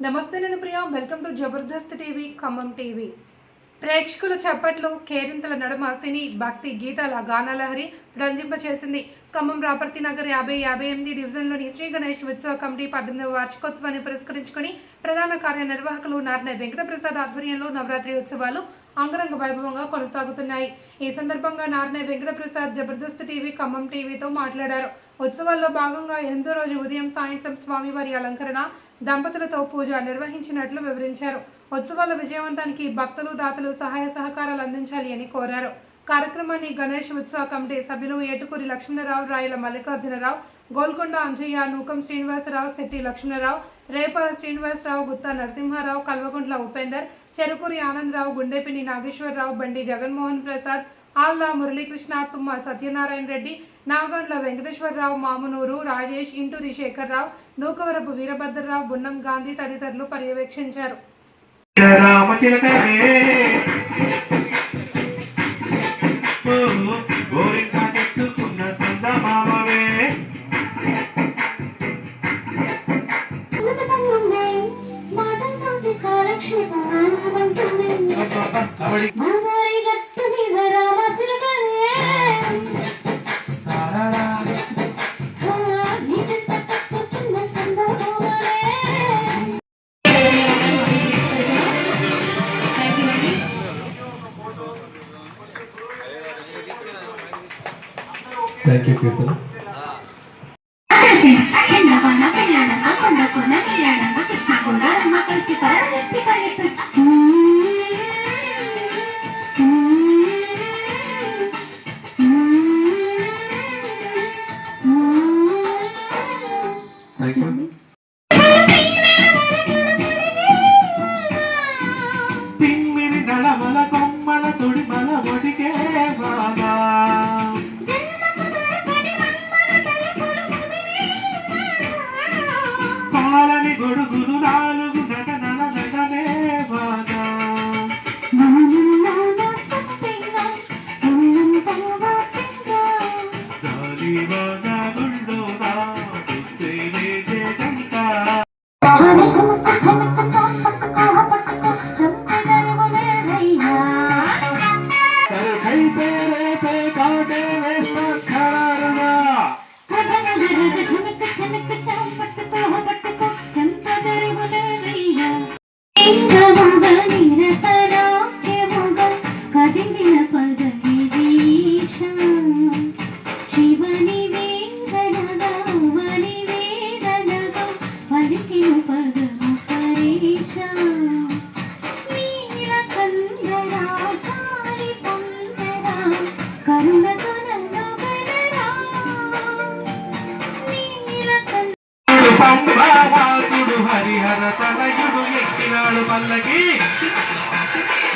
నమస్తే నేను Priya. Welcome to Jabardasth TV Khammam TV ప్రేక్షకుల చప్పట్లు కేరింతల నడుమ సినీ భక్తి గీతాల గానలహరి రంజింపచేసింది ఖమ్మం రాపర్తి నగర్ యాభై యాభై ఎనిమిది డివిజన్లోని శ్రీ గణేష్ ఉత్సవ కమిటీ పద్దెనిమిదవ వార్షికోత్సవాన్ని పురస్కరించుకుని ప్రధాన కార్యనిర్వాహకులు నారాయణ వెంకటప్రసాద్ ఆధ్వర్యంలో నవరాత్రి ఉత్సవాలు అంగరంగ వైభవంగా కొనసాగుతున్నాయి. ఈ సందర్భంగా నారాయణ వెంకటప్రసాద్ జబర్దస్త్ టీవీ ఖమ్మం టీవీతో మాట్లాడారు. ఉత్సవాల్లో భాగంగా ఎనిమిదో రోజు ఉదయం సాయంత్రం స్వామివారి అలంకరణ దంపతులతో పూజ నిర్వహించినట్లు వివరించారు. ఉత్సవాల విజయవంతానికి భక్తులు దాతలు సహాయ సహకారాలు అందించాలి అని కోరారు. కార్యక్రమాన్ని గణేష్ ఉత్సవ కమిటీ సభ్యులు ఏటుకూరి లక్ష్మణరావు రాయల మల్లికార్జునరావు గోల్కొండ అంజయ్య నూకం శ్రీనివాసరావు శెట్టి లక్ష్మణరావు రేపాల శ్రీనివాసరావు గుత్తా నరసింహారావు కల్వకుంట్ల ఉపేందర్ చెరుకూరి ఆనందరావు గుండెపిని నాగేశ్వరరావు బండి జగన్మోహన్ ప్రసాద్ ఆళ్ళ మురళీకృష్ణ తుమ్మ సత్యనారాయణ రెడ్డి నాగండ్ల వెంకటేశ్వరరావు మామునూరు రాజేష్ ఇంటూరి శేఖర్రావు నూకవరపు వీరభద్రరావు గుండం గాంధీ తదితరులు పర్యవేక్షించారు. Thank you, people. Thank you. పాలని ఎక్కినాడు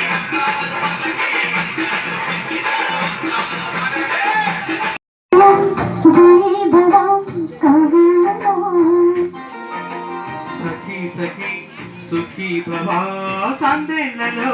సఖీ సఖీ సుఖీ ప్రభా సందేలలో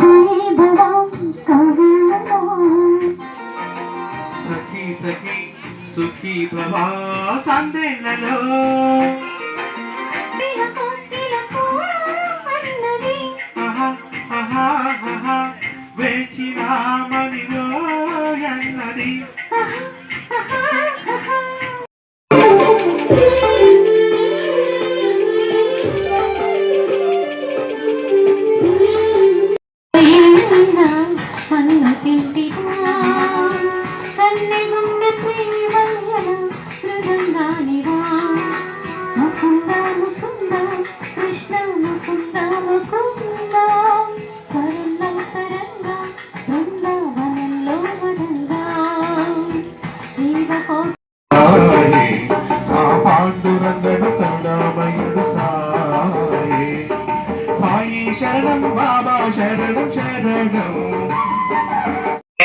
జయ భరా కరుణతో సఖీ సఖీ సుఖీ ప్రభా సందేళ్ళలో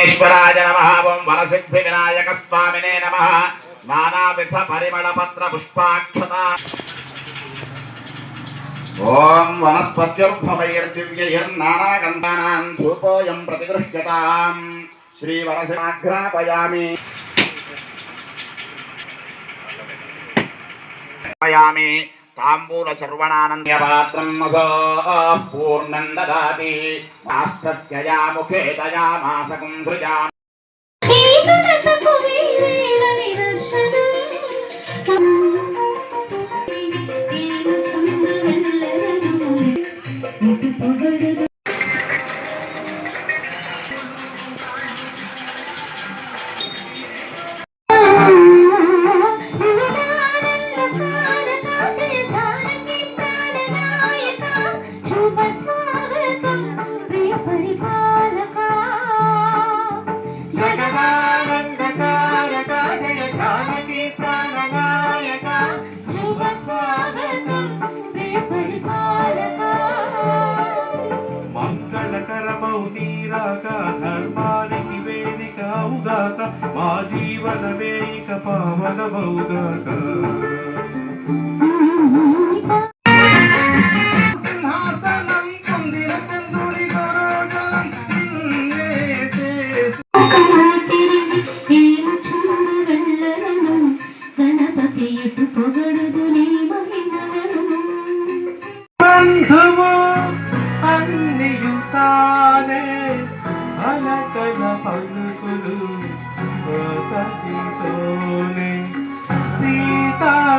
ఈశ్వరాయ నమ ఓం వరసిద్ధి వినాయక స్వామినే నమ. నానావిధ పరిమళ పత్ర పుష్పాక్షత. ఓం వనస్పత్యుర్భవైర్దివ్యైర్నానాగంధానాం ధూపోయం ప్రతిగృహ్యతాం. శ్రీవరసాఘ్రాపయామి పయామి. తాంబూల చర్వణానంద్యపాత్రం పూర్ణం దదాతి రాష్ట్రస్య యా ముఖే దయామాసకం చంద్రుడి గౌరవజనం నిన్నే చేసి గణపతి Bye.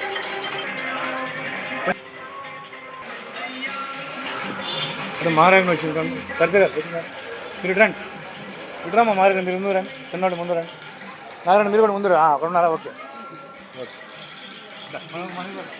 ఇప్పుడు మారాయణ వచ్చింది కానీ సరిగ్గా మీరు ఇటు రండి ఇటు రమ్మా మారాయణ మీరు ముందు రండి చిన్నోడు ముందు రండి నారాయణ మీరు కూడా ముందు రా అక్కడ ఉన్నారా ఓకే ఓకే దా, మనం- మనం కూడా.